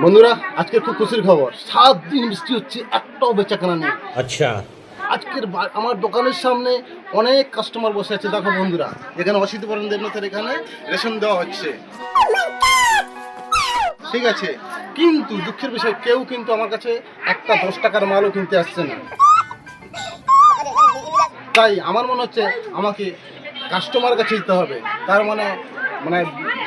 বন্ধুরা আজকে খুব খুশির খবর। সাত দিন বৃষ্টি হচ্ছে একটাও নেই। আচ্ছা। আজকের আমার দোকানের সামনে অনেক কাস্টমার বসে আছে। দেখো বন্ধুরা এখানে অসিত বরণদের মতো এখানে রেশন দেওয়া হচ্ছে। ঠিক আছে কিন্তু দুঃখের বিষয় কেউ কিন্তু আমার কাছে একটা দশ টাকার মালও কিনতে আসছে না। তাই আমার মনে হচ্ছে আমাকে কাস্টমার কাছে দিতে হবে। তার মানে মানে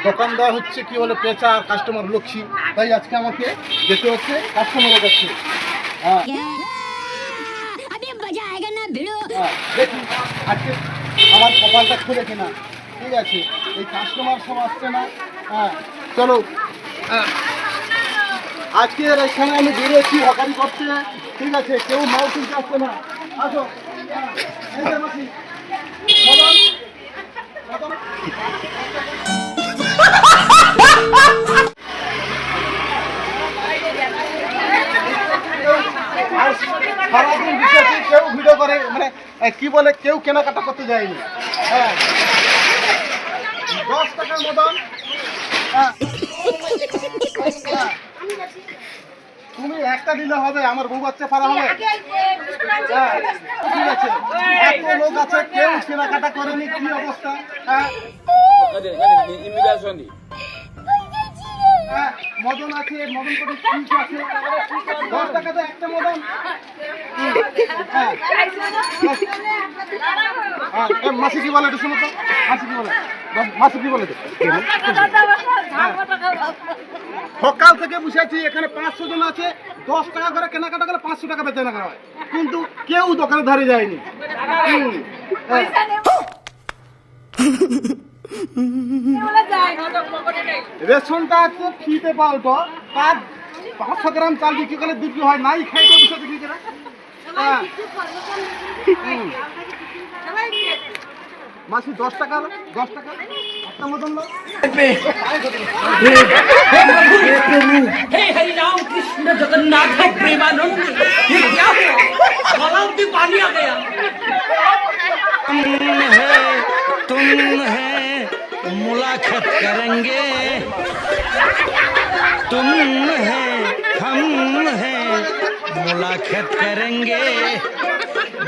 দোকানদার হচ্ছে কি বলে পেঁচা আর কাস্টমার লক্ষ্মী। তাই আজকে আমাকে যেতে হচ্ছে কাস্টমারের কাছে। হ্যাঁ। হ্যাঁ, দেখি আজকে আমার কপালটা খুলে কিনা। ঠিক আছে এই কাস্টমার সব আসছে না। হ্যাঁ চলো। হ্যাঁ, আজকে এখানে আমি বেরিয়েছি হকারি করতে। ঠিক আছে কেউ মাল কিনতে আসছে না। আসো। কি বলে কেউ কেনাকাটা করতে যায়নি দশ টাকার মতন। তুমি একটা দিলে হবে, আমার বউ বাচ্চা পারা হবে আছে কেউ কেনাকাটা করেনি হ্যাঁ হ্যাঁ, মদন আছে মদন আছে একটা হ্যাঁ হ্যাঁ, মাসি কি বলে শোনো তো মাসি কি বলে মাসি কি বলে হ্যাঁ। সকাল থেকে বসেছি এখানে পাঁচশো জন আছে দশ টাকা করে কেনাকাটা করে পাঁচশো টাকা বেচে না হয়। কিন্তু কেউ দোকানে ধারে যায়নি। হ্যাঁ। রেশনটা হচ্ছে ফ্রিতে পাল্টো তার পাঁচশো গ্রাম চাল বিক্রি করলে বিক্রি হয়। নাই খাইতে বসে বিক্রি করে। হ্যাঁ। মাসি দশ টাকা দশ টাকা একটা মতন লোক हे हरि राम कृष्ण जगन्नाथ प्रेमानंद ये क्या हुआ गलाव में पानी आ गया तुम है मुलाकात करेंगे तुम है हम है मुलाकात करेंगे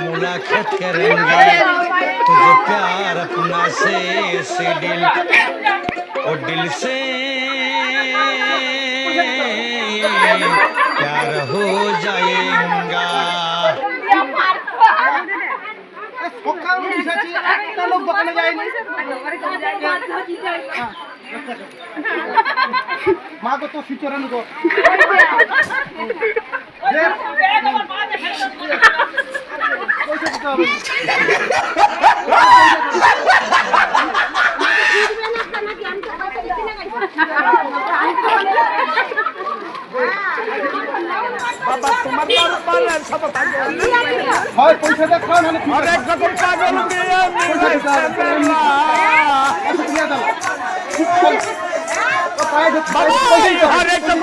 मुलाकात करेंगे तुझे प्यार अपना से से दिल और दिल से प्यार हो जाएगा সকাল বসেছি একটা লোক দোকানে যায়নি মা তো তো হয় নাহলে পয়সা দিতে হবে। পয়সা দিয়ে পয়সা হবে।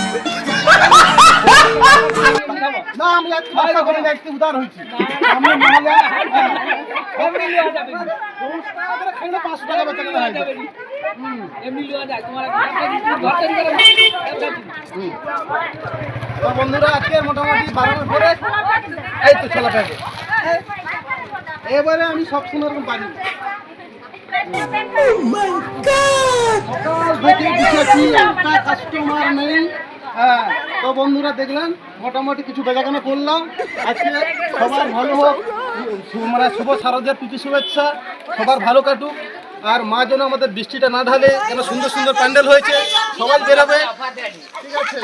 না আমি আজ ব্যবসা করে যাচ্ছি উদার হয়েছি। আমি মহিলা দশ টাকা করে খাইলে টাকা বেচা কেনা হয়ে তো বন্ধুরা আজকে মোটামুটি বারোটার পরে এই তো ছেলে থাকে এবারে আমি সব সময় এরকম পারি সকাল থেকে কাস্টমার নেই। হ্যাঁ। তো বন্ধুরা দেখলেন, মোটামুটি কিছু বেচাকেনা করলাম। আজকে সবার ভালো হোক। মানে শুভ শারদের প্রীতি শুভেচ্ছা। সবার ভালো কাটুক। আর মা যেন আমাদের বৃষ্টিটা না ঢালে, যেন সুন্দর সুন্দর প্যান্ডেল হয়েছে, সবাই বেরাবে। ঠিক আছে?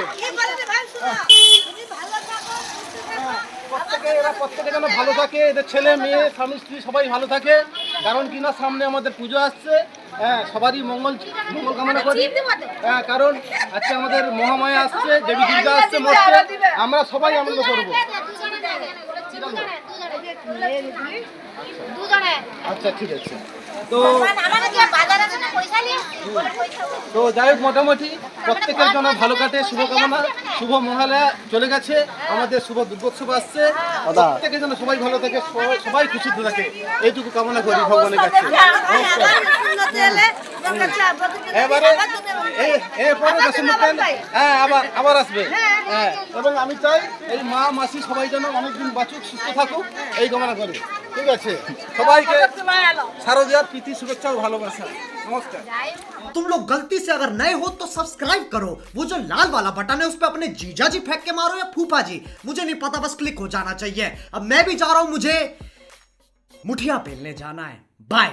হ্যাঁ, প্রত্যেকে এরা প্রত্যেকে যেন ভালো থাকে। এদের ছেলে, মেয়ে, স্বামী, স্ত্রী সবাই ভালো থাকে। কারণ কিনা সামনে আমাদের পুজো আসছে। হ্যাঁ সবারই মঙ্গল মঙ্গল কামনা করি। হ্যাঁ কারণ আজকে আমাদের মহামায়া আসছে দেবী দুর্গা আসছে মরছে আমরা সবাই আনন্দ করব। আচ্ছা ঠিক আছে। তো আমাকে কি বাজার আছে না পয়সা নিয়ে বলে পয়সা তো যাই হোক মোটামুটি প্রত্যেকের জন্য ভালো কাটে শুভকামনা। শুভ মহালয়া চলে গেছে আমাদের শুভ দুর্গোৎসব আসছে। প্রত্যেকের জন্য সবাই ভালো থাকে সবাই- সবাই খুশিতে থাকে। এইটুকু কামনা করি ভগবানের কাছে। এবারে এরপরে হ্যাঁ আবার আবার আসবে। হ্যাঁ এবং আমি চাই এই মা মাসি সবাই যেন অনেকদিন বাঁচুক সুস্থ থাকুক এই কামনা করি। ঠিক আছে সবাইকে শারদীয়ার প্রীতি শুভেচ্ছা ও ভালোবাসা নমস্কার तुम लोग गलती से अगर नए हो तो सब्सक्राइब करो वो जो लाल वाला बटन है उस पर अपने जीजा जी फेंक के मारो या फूफा जी मुझे नहीं पता बस क्लिक हो जाना चाहिए अब मैं भी जा रहा हूं मुझे मुठिया पेलने जाना है बाय